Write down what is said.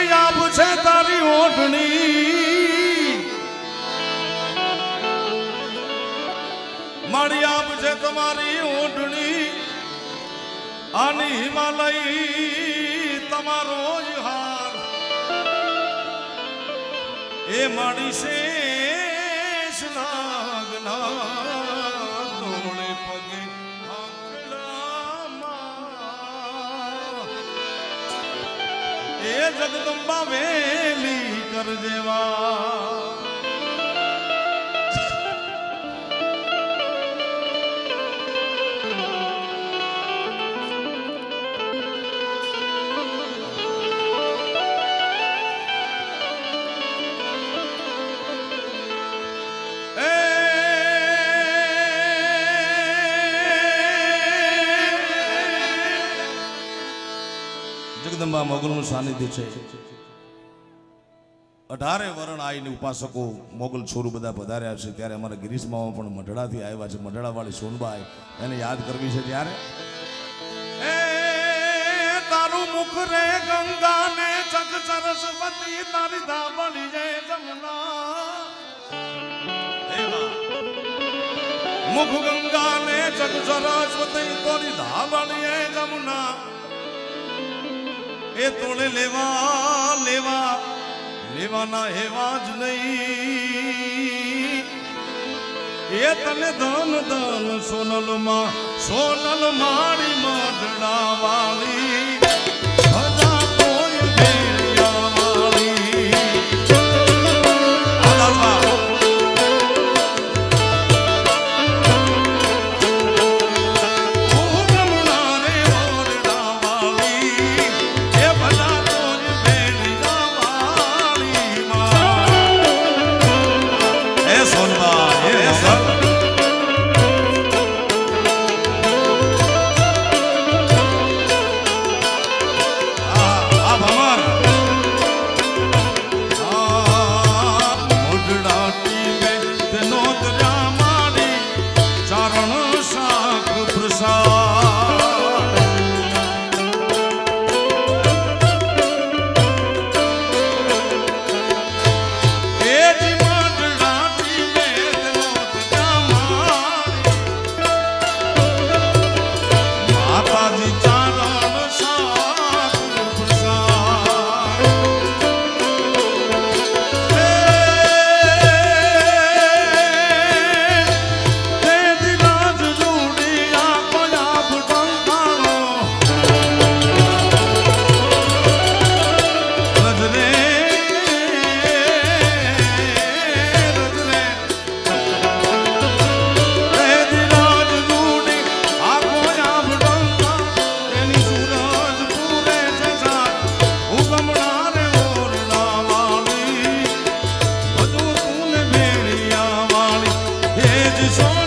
માળી આપ છે તારી ઓઢણી મારી આપ છે તમારી ઓઢણી આની હિમાલય તમારો જ હાર. એ મારી શેષ નાગના તોળે પગે. જગદંબા વેલી કર જગદંબા મોગલનું સાનિધ્ય છે. અઢારે વર્ણ આવીને ઉપાસકો મોગલ છોરું બધા પધાર્યા છે. ત્યારે અમારા ગિરીશ મામા પણ મઢડાથી આવ્યા છે. મઢડાવાળી સોનબાઈ એને યાદ કરવી છે ત્યારે? તારું મુખ રે ગંગા ને જગ સરસ્વતી, તારી ધાબળી જય જમુના. મુખ ગંગા ને જગ સરસ્વતી, તારી ધાબળી જય જમુના. એ તોડે લેવા લેવા, લેવાના હેવા જ નહીં. એ તને ધન ધન સોનલમાં સોનલ મારી મધડા વાળી એ